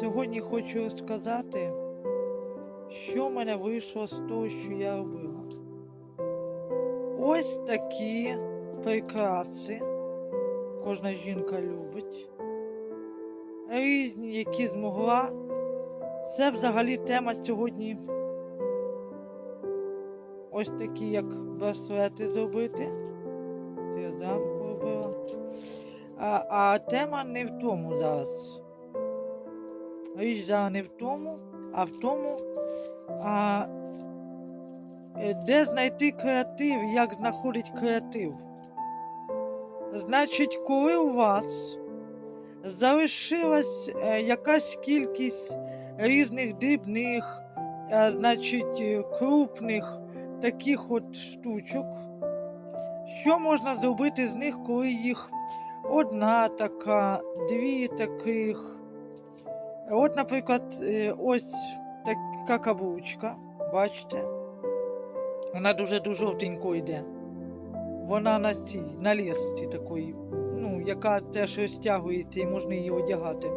Сьогодні хочу розказати, що в мене вийшло з того, що я робила. Ось такі прикраси. Кожна жінка любить. Різні, які змогла. Це взагалі тема сьогодні. Ось такі, як браслети зробити. Це я замку робила. А, а тема не в тому зараз. Зараз не в тому, а в тому, а, е, де знайти креатив, як знаходить креатив. Значить, коли у вас залишилась е, якась кількість різних дрібних, е, значить, крупних таких от штучок, що можна зробити з них, коли їх одна така, дві таких. От, наприклад, е, ось така каблучка, бачите? Вона дуже-дуже жовтенько йде. Вона на цій, на лісці такої, ну, яка теж розтягується і можна її одягати.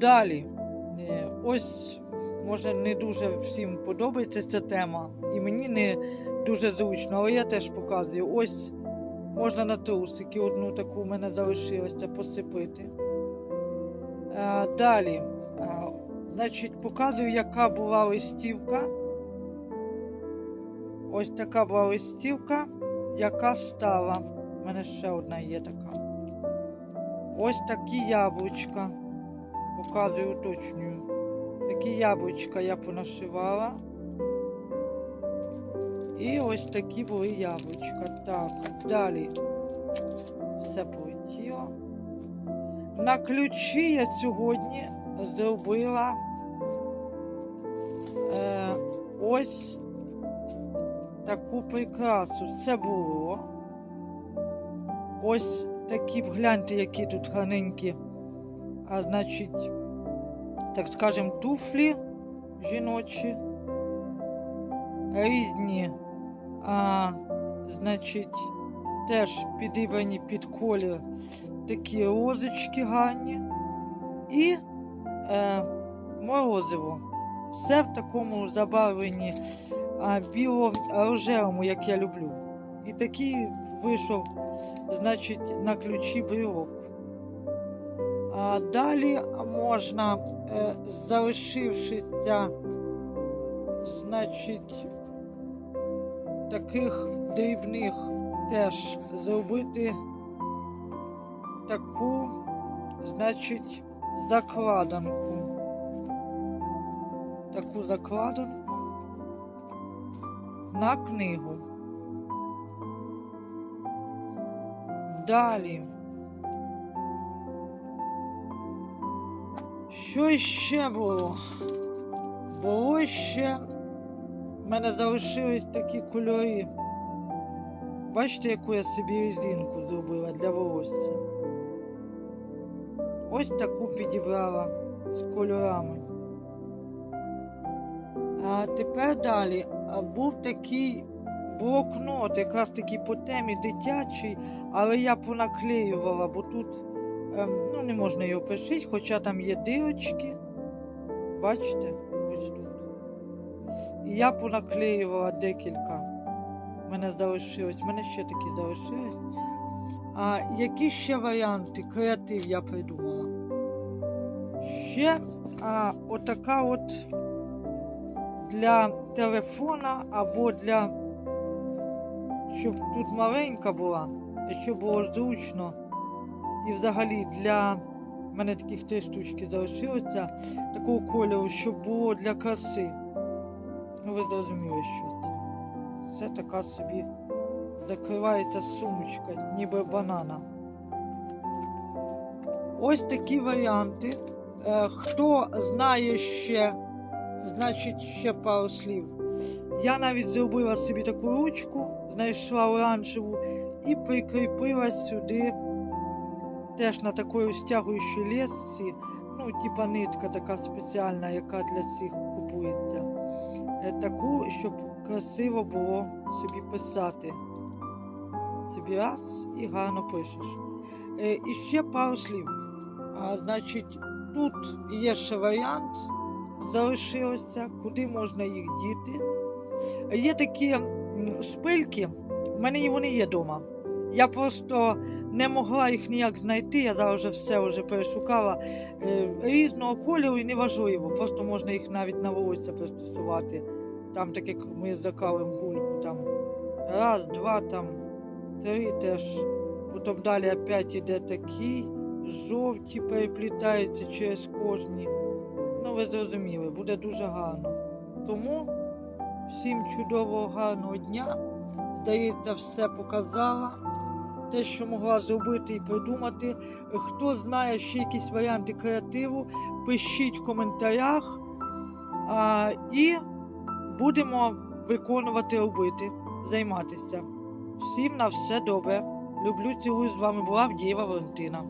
Далі, е, ось, може, не дуже всім подобається ця тема, і мені не дуже зручно, але я теж показую. Ось можна на трусики одну таку у мене залишилося посипити. Е, Далі, е, значить, показую, яка була листівка. Ось така була листівка, яка стала. У мене ще одна є така. Ось такі яблучка. Показую, уточнюю. Такі яблучка я понашивала. І ось такі були яблучка. Так, далі все полетіло. На ключі я сьогодні зробила е, ось таку прикрасу. Це було. Ось такі, гляньте, які тут гарненькі, а значить, так скажем, туфлі жіночі. Різні, а, значить, теж підібрані під колір такі розочки гарні і е, морозиво. Все в такому забарвленні біло-рожевому, як я люблю. І такий вийшов, значить, на ключі брілок. А далі можна, е, залишившися, значить, таких дрібних теж зробити таку, значить, закладанку. Таку закладанку на книгу. Далі. Що ще було? Було ще в мене залишились такі кольори. Бачите, яку я собі резинку зробила для волосся? Ось таку підібрала з кольорами. А тепер далі був такий блокнот, якраз такий по темі дитячий, але я понаклеювала, бо тут ем, ну, не можна його пишити, хоча там є дирочки. Бачите? Ось тут. І я понаклеювала декілька. У мене залишилось, у мене ще такі залишились. А які ще варіанти креатив я придумала? Ще а, отака от для телефона або для, щоб тут маленька була, щоб було зручно. І взагалі для мене таких три штучки залишилося такого кольору, щоб було для краси. Ну, ви зрозуміли, що це. Це така собі закривається сумочка, ніби банана. Ось такі варіанти. Е, Хто знає ще, значить ще пару слів. Я навіть зробила собі таку ручку, знайшла оранжеву і прикріпила сюди теж на такої стягуючій лесці, ну, типа нитка така спеціальна, яка для цих купується. Е, Таку, щоб красиво було собі писати. Собі раз і гарно пишеш. Е, І ще пару слів. А, значить, тут є ще варіант, залишилося, куди можна їх діти. Є такі шпильки, в мене вони є вдома. Я просто не могла їх ніяк знайти, я зараз все вже перешукала. Е, різного кольору і неважливо, просто можна їх навіть на волосся пристосувати. Там, так як ми закалимо гульку, там раз, два, там три теж. Потім далі опять іде такі, жовті переплітаються через кожні. Ну, ви зрозуміли, буде дуже гарно. Тому всім чудового гарного дня. Здається, все показала. Те, що могла зробити і придумати. Хто знає ще якісь варіанти креативу, пишіть в коментарях. А, і будемо виконувати, робити, займатися. Всім на все добре. Люблю, цілую з вами була Авдієва Валентина.